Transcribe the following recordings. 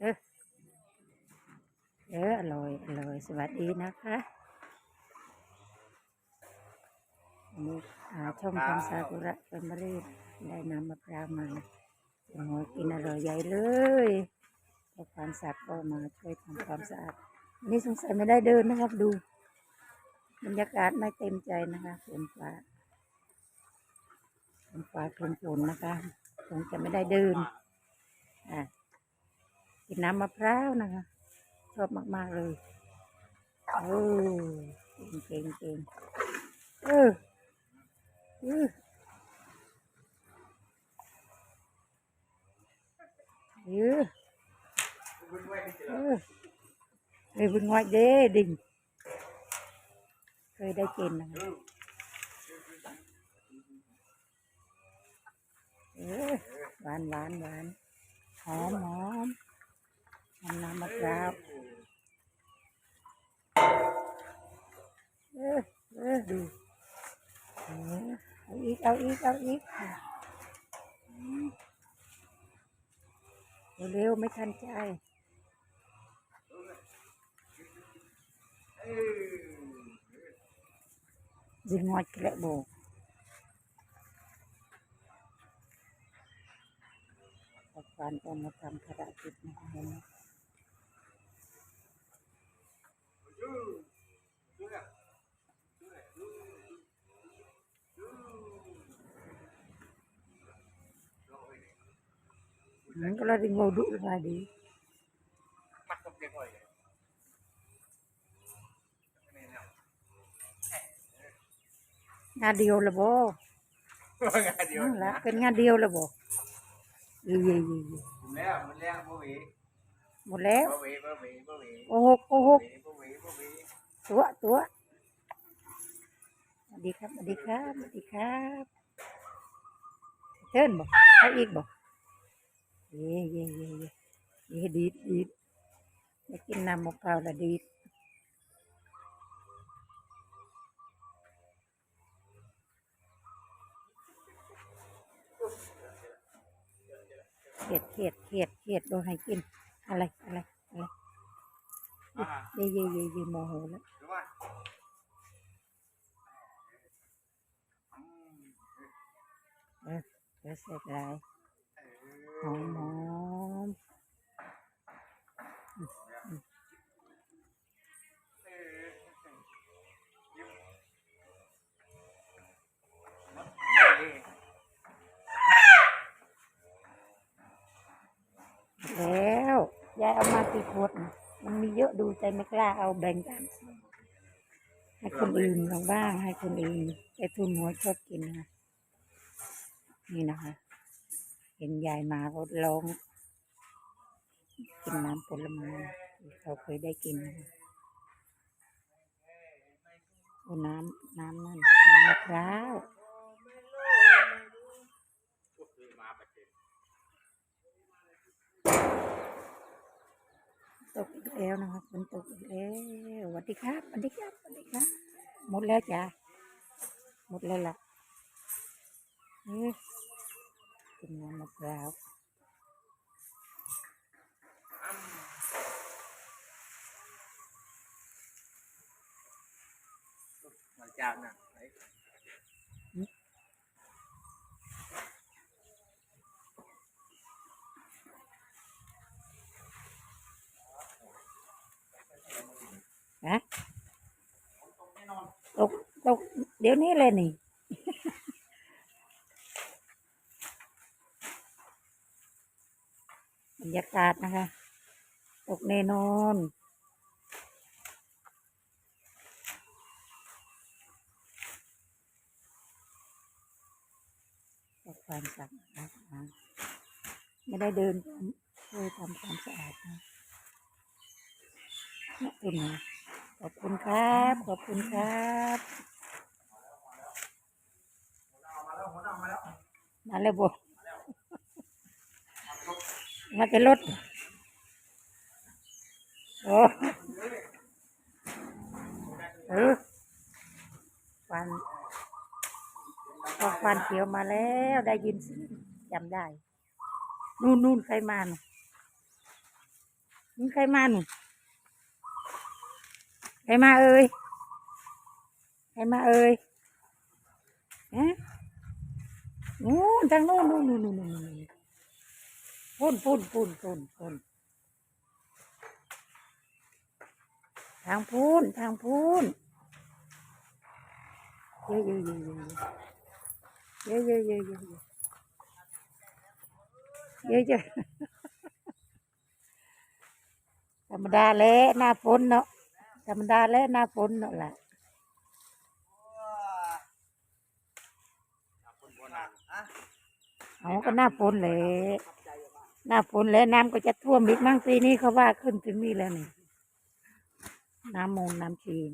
เออเอออร่อยอร่อยสวัสดีนะคะอันนี้อ่าช่องคำซากุระเป็นบรีดได้นำมะพร้าวมาโอ้โหกินอร่อยใหญ่เลยพวกความสัตว์ก็มาช่วยทำความสะอาดนนี้สงสัยไม่ได้เดินนะครับดู บรรยากาศไม่เต็มใจนะคะฝนฟ้าฝนฟ้าคลุมฝนนะคะคงจะไม่ได้เดินอะ กินน้ำมะพร้าวนะคะชอบมากๆเลยโอ้เก่งเก่งเก่งเออเออเออเออเลยบุญงอยเด้ดิ่งเคยได้กินนะคะเออหวานหวานหวานหอมหอม น้ำมะพร้าวเออเออดูเอาอีกเอาอีกเอาอีกเร็วๆไม่ทันใจยิงงอดกระโบกปัจจุบันก็มาทำภารกิจนะคะ Hmm, kalau di ngoduk tadi. Ngadio lah bo. Hmm, lah kan ngadio lah bo. Iya iya iya. iya. แล้วมันแล้วบ่หวี Một léo. บ่หวีบ่หวีบ่หวี Ô hô ô hô. บ่ห วีบ่หวี Tua tua. Đi khắp đi khắp đi khắp. Tên bo. Hay ít bo. Ye ye ye ye. Ye đi đi. Để กินน้ำมะพร้าวละดีดเขียดเขียดเขียดเขียดโดนให้กิน อะไรอะไรอะไรเย่เย่เย่เย่โมโหแล้วเออเดี๋ยวเสร็จแล้ว หอมหอมแล้วยายเอามากี่ขวดมันมีเยอะดูใจไม่กล้าเอาแบ่งกันให้คนอื่นลองบ้าง ให้คนอื่นไอ้ทุนหัวชอบกินนะนี่นะคะ เห็นยายมาก็ร้อง กินน้ำผลไม้ที่เขาเคยได้กินโอ้น้ำน้ำนั่นน้ำมะพร้าวตกอีกแล้วนะคะฝนตกอีกแล้วสวัสดีครับสวัสดีครับสวัสดีครับหมดแล้วจ้ะหมดแล้วล่ะเอ้ยกินน้ำมะพร้าวมาเจ้าน่ะอ้นะตกตกเดี๋ยวนี้เลยนี่บรรยากาศนะคะ ตกแน่นอนตกความสะอาดนะไม่ได้เดินช่วยทำความสะอาดนะขอบคุณนะขอบคุณครับ ขอบคุณครับมาแล้วบอ มาแต่รถโอ้เออควันพอควันเขียวมาแล้วได้ยินจำได้ นู่นนู่นใครมาน่ะนี่ใครมาหนูใครมาเอ่ยใครมาเอ่ยฮะนู่นทางโน้นนู่นนู่นนู่น นู่นพุ่นพุ่นพุ่นพุ่นพุ่นทางพูนทางพูนเยอะเยอะเยอะเยอะเยอะเยอะเยอะเยอะเยอะเยอะเยอะธรรมดาแล้วหน้าฝนเนาะธรรมดาแล้วหน้าฝนเนาะล่ะคนโบราณอะเอาก็หน้าฝนเลย หน้าฝนแล้วน้ำก็จะท่วมอีกมั้งปีนี้เขาว่าขึ้นถึงนี่แล้วนี่ น้ำมงน้ำชีน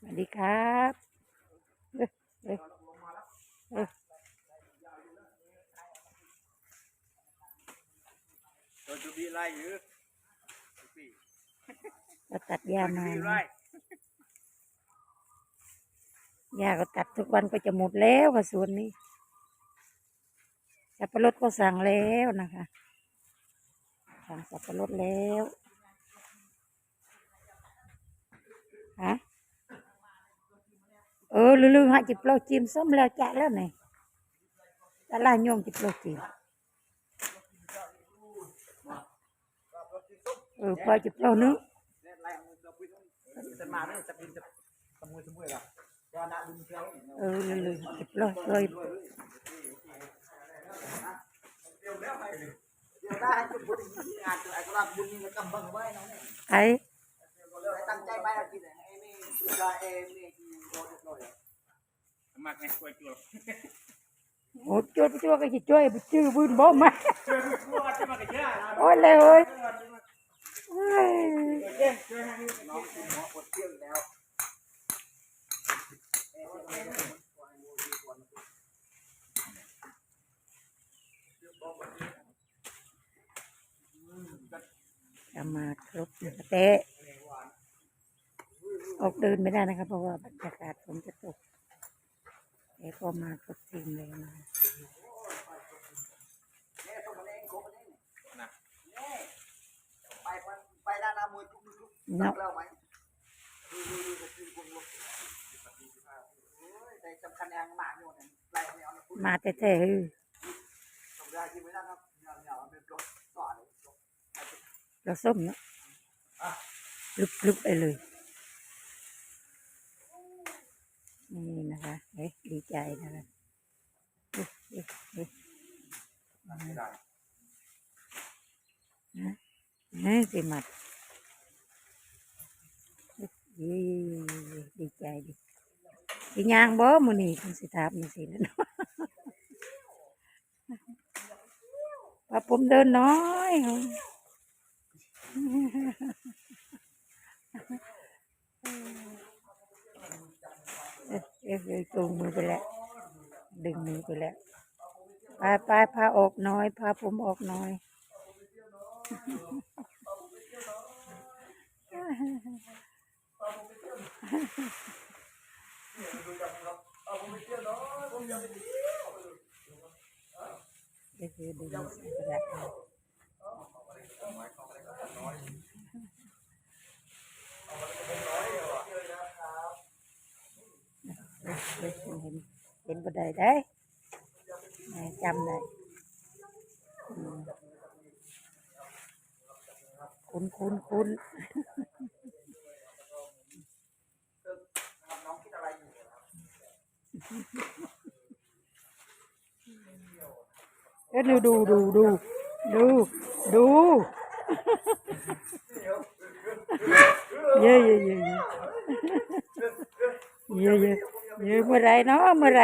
สวัสดีครับเอ้ยเอ้ยเอ้ยตัวจุบีไล่หรือจุบีเราตัดหญ้ามานะ หญ้าก็ตัดทุกวันก็จะหมดแล้วค่ะสวนนี้สับปะรดก็สั่งแล้วนะคะสั่งสับปะรดแล้วฮะเออลืมหาจิบโลจิมส้มแล้วแจกแล้วไหนตลาดยงจิบโลจิมเออพอจิบโลนึก ừ lười lười rồi rồi ấy. Một chua chua cái gì? Chua bị chua vươn bó mà. Ôi lê ơi. จะมาครบนะคะแต่ออกเดินไม่ได้นะครับ เพราะว่าบรรยากาศฝนจะตกแต่ก็มาครบทีมเลยนะไปไปด้านห มาแต่แต่เราส้มเนาะลุบๆไปเลย นี่นะคะเฮ้ยดีใจนะคะนี่สิมัดดีใจดีสิยางบ่มุนี่คุณสิทาบมีสินะเนะ ว่าผมเดินน้อยเอ๊ะเอจูงมือไปแล้ว ดึงมือไปแล้วไปไปพาออกน้อย พาผมออกน้อยเอ๊ะเอ๊ะดึงมือไปแล้วเอ๊ะเอ๊ะเห็นเห็นบันได thế bây đây, bên đây đấy này chăm này ừ. khốn khốn Thank you. เอ๊ะดูดูดูดูดูดูเยอะเยอะเยอะเยอะเยอะเยอะเมื่อไรเนาะเมื่อไร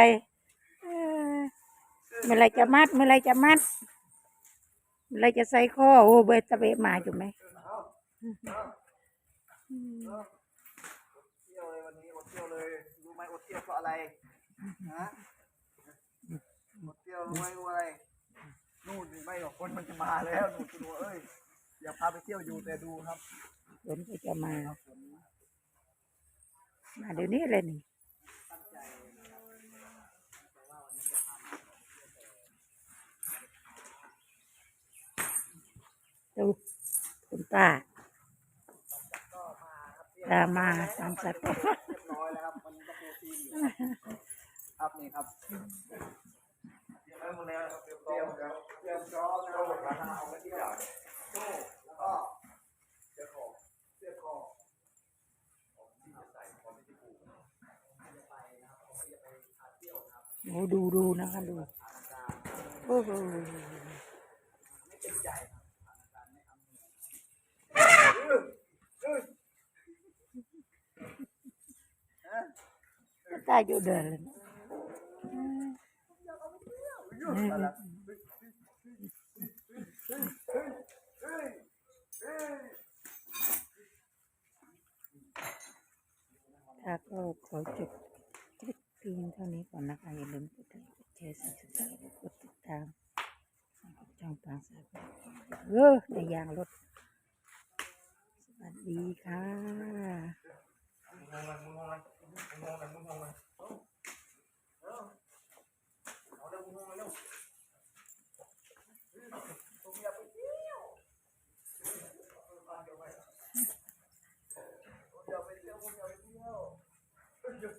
เมื่อไรจะมัดเมื่อไรจะมัดเมื่อไรจะใส่ข้อโอ้เบตะเบมาจุไหมเที่ยวเลยวันนี้อดเที่ยวเลยรู้ไหมอดเที่ยวเพราะอะไรฮะอดเที่ยวรู้ไหมรู้อะไร นู่นนี่ไม่หรอกคนมันจะมาแล้วนู่นัวเอ้ยอย่าพาไปเที่ยวอยู่แต่ดูครับฝนก็จะมา ครับมาเดี๋ยวนี้เลยนี่ตั้งใจนะครับแต่ว่าวันนี้จะทดูคุณป้าำก็มาเรตามมาตามสเต็ปร้อยแล้วครับวันนี้ก็ปูซีนอยู่ครับนี่ครับ ว้หมดแล้วครับเตรียมเตรียมเตรียมพร้อมนะครับเอาไปที่เดียวโซ่แล้วก็เสื้อคอเสื้อคอโอ้ดูดูนะคะดูโอ้โหได้อยู่เดินเลยนะ ถ้าก็ขอจบคลิปเพียงเท่านี้ก่อนนะคะ อย่าลืมกดไลค์กดแชร์สับสไครต์กดติดตามช่องทางสายเออในยางรถ สวัสดีค่ะ